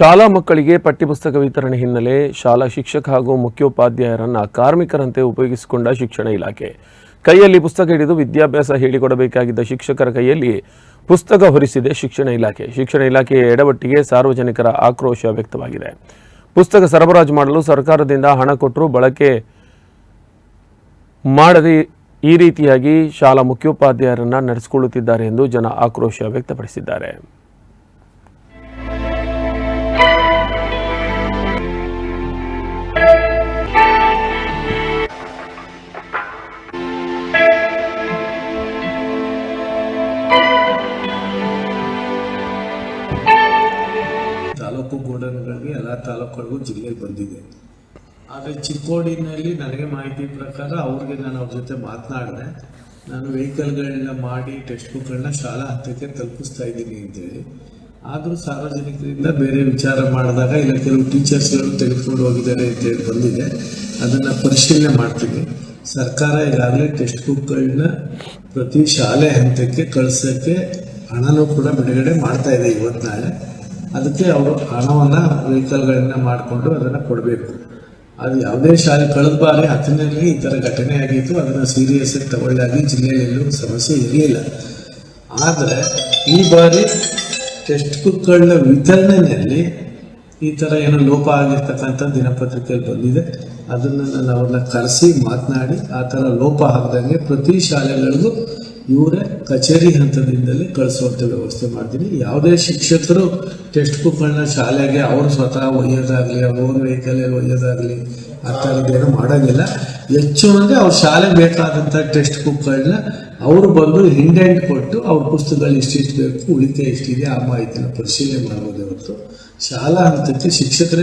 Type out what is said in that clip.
ಶಾಲಾ ಮಕ್ಕಳಿಗೆ ಪಠ್ಯಪುಸ್ತಕ ವಿತರಣೆ ಹಿನ್ನೆಲೆ ಶಾಲಾ ಶಿಕ್ಷಕ ಹಾಗೂ ಮುಖ್ಯೋಪಾಧ್ಯಾಯರನ್ನ ಕಾರ್ಮಿಕರಂತೆ ಉಪಯೋಗಿಸಿಕೊಂಡ ಶಿಕ್ಷಣ ಇಲಾಖೆ. ಕೈಯಲ್ಲಿ ಪುಸ್ತಕ ಹಿಡಿದು ವಿದ್ಯಾಭ್ಯಾಸ ಹೇಳಿಕೊಡಬೇಕಾಗಿದ್ದ ಶಿಕ್ಷಕರ ಕೈಯಲ್ಲಿ ಪುಸ್ತಕ ಹೊರಿಸಿದೆ ಶಿಕ್ಷಣ ಇಲಾಖೆ. ಶಿಕ್ಷಣ ಇಲಾಖೆಯ ಎಡವಟ್ಟಿಗೆ ಸಾರ್ವಜನಿಕರ ಆಕ್ರೋಶ ವ್ಯಕ್ತವಾಗಿದೆ. ಪುಸ್ತಕ ಸರಬರಾಜು ಮಾಡಲು ಸರ್ಕಾರದಿಂದ ಹಣ ಕೊಟ್ಟರೂ. ಬಳಕೆ ಮಾಡದೆ ಈ ರೀತಿಯಾಗಿ ಶಾಲಾ ಮುಖ್ಯೋಪಾಧ್ಯಾಯರನ್ನ ನಡೆಸಿಕೊಳ್ಳುತ್ತಿದ್ದಾರೆ ಎಂದು ಜನ ಆಕ್ರೋಶ ವ್ಯಕ್ತಪಡಿಸಿದ್ದಾರೆ. ತಾಲೂಕು ಗೋಡನ್ಗಳಿಗೆ ಎಲ್ಲ ತಾಲೂಕುಗಳಿಗೂ ಜಿಲ್ಲೆಗೆ ಬಂದಿದೆ. ಆದರೆ ಚಿಕ್ಕೋಡಿನಲ್ಲಿ ನನಗೆ ಮಾಹಿತಿ ಪ್ರಕಾರ ಅವ್ರಿಗೆ ನಾನು ಅವ್ರ ಜೊತೆ ಮಾತನಾಡಿದೆ. ನಾನು ವೆಹಿಕಲ್ಗಳನ್ನ ಮಾಡಿ ಟೆಕ್ಸ್ಟ್ ಬುಕ್ಗಳನ್ನ ಶಾಲಾ ಹಂತಕ್ಕೆ ತಲುಪಿಸ್ತಾ ಇದ್ದೀನಿ ಅಂತೇಳಿ. ಆದರೂ ಸಾರ್ವಜನಿಕರಿಂದ ಬೇರೆ ವಿಚಾರ ಮಾಡಿದಾಗ ಇಲ್ಲ ಕೆಲವು ಟೀಚರ್ಸ್ಗಳು ತೆಗೆದುಕೊಂಡು ಹೋಗಿದ್ದಾರೆ ಅಂತೇಳಿ ಬಂದಿದೆ. ಅದನ್ನು ಪರಿಶೀಲನೆ ಮಾಡ್ತೀನಿ. ಸರ್ಕಾರ ಈಗಾಗಲೇ ಟೆಕ್ಸ್ಟ್ ಬುಕ್ಗಳನ್ನ ಪ್ರತಿ ಶಾಲೆ ಹಂತಕ್ಕೆ ಕಳಿಸೋಕ್ಕೆ ಹಣನೂ ಕೂಡ ಬಿಡುಗಡೆ ಮಾಡ್ತಾ ಇದೆ ಇವತ್ತು ನಾಳೆ. ಅದಕ್ಕೆ ಅವರು ಹಣವನ್ನ ವೆಹಿಕಲ್ಗಳನ್ನ ಮಾಡಿಕೊಂಡು ಅದನ್ನ ಕೊಡಬೇಕು. ಅದು ಯಾವುದೇ ಶಾಲೆ ಕಳೆದ ಬಾರಿ ಹತ್ತನೇಲಿ ಈ ಥರ ಘಟನೆ ಆಗಿತ್ತು. ಅದನ್ನು ಸೀರಿಯಸ್ ಆಗಿ ತಗೊಳ್ಳಾಗಿ ಜಿಲ್ಲೆಯಲ್ಲಿ ಸಮಸ್ಯೆ ಇರಲಿಲ್ಲ. ಆದರೆ ಈ ಬಾರಿ ಟೆಕ್ಸ್ಟ್ ಬುಕ್ಗಳನ್ನ ವಿತರಣೆಯಲ್ಲಿ ಈ ಥರ ಏನೋ ಲೋಪ ಆಗಿರ್ತಕ್ಕಂಥ ದಿನಪತ್ರಿಕೆಯಲ್ಲಿ ಬಂದಿದೆ. ಅದನ್ನು ನಾನು ಅವ್ರನ್ನ ಕರೆಸಿ ಮಾತನಾಡಿ ಆ ಥರ ಲೋಪ ಆಗದಂಗೆ ಪ್ರತಿ ಶಾಲೆಗಳಿಗೂ ಇವರೇ ಕಚೇರಿ ಹಂತದಿಂದಲೇ ಕಳಿಸುವಂಥ ವ್ಯವಸ್ಥೆ ಮಾಡ್ತೀನಿ. ಯಾವುದೇ ಶಿಕ್ಷಕರು ಟೆಕ್ಸ್ಟ್ ಬುಕ್ಗಳನ್ನ ಶಾಲೆಗೆ ಅವರು ಸ್ವತಃ ಒಯ್ಯೋದಾಗಲಿ, ಅವ್ರ ಓನ್ ವೆಹಿಕಲ್ ಒಯ್ಯೋದಾಗಲಿ ಆ ಥರದ್ದೇನು ಮಾಡೋಂಗಿಲ್ಲ. ಹೆಚ್ಚು ಅಂದರೆ ಅವ್ರ ಶಾಲೆಗೆ ಬೇಕಾದಂಥ ಟೆಕ್ಸ್ಟ್ ಬುಕ್ಗಳನ್ನ ಅವರು ಬಂದು ಹಿಂಡೆಂಟ್ ಕೊಟ್ಟು ಅವ್ರ ಪುಸ್ತಕಗಳು ಇಷ್ಟಿಷ್ಟು ಬೇಕು ಉಳಿಕೆ ಇಷ್ಟಿದೆ ಆ ಮಾಹಿತಿನ ಪರಿಶೀಲನೆ ಮಾಡ್ಬೋದು ಹೊರತು ಶಾಲಾ ಹಂತಕ್ಕೆ ಶಿಕ್ಷಕರೇ